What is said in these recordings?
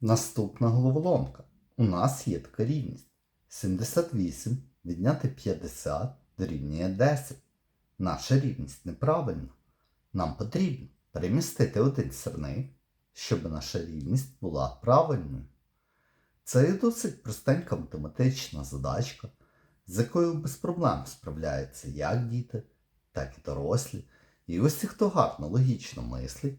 Наступна головоломка. У нас є така рівність. 78 відняти 50 дорівнює 10. Наша рівність неправильна. Нам потрібно перемістити один сирник, щоб наша рівність була правильною. Це досить простенька математична задачка, з якою без проблем справляються як діти, так і дорослі. І усі, хто гарно логічно мислить,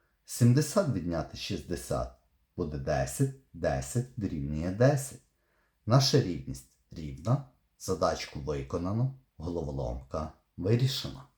70 відняти 60 буде 10, 10 дорівнює 10. Наша рівність рівна, задачку виконано, головоломка вирішена.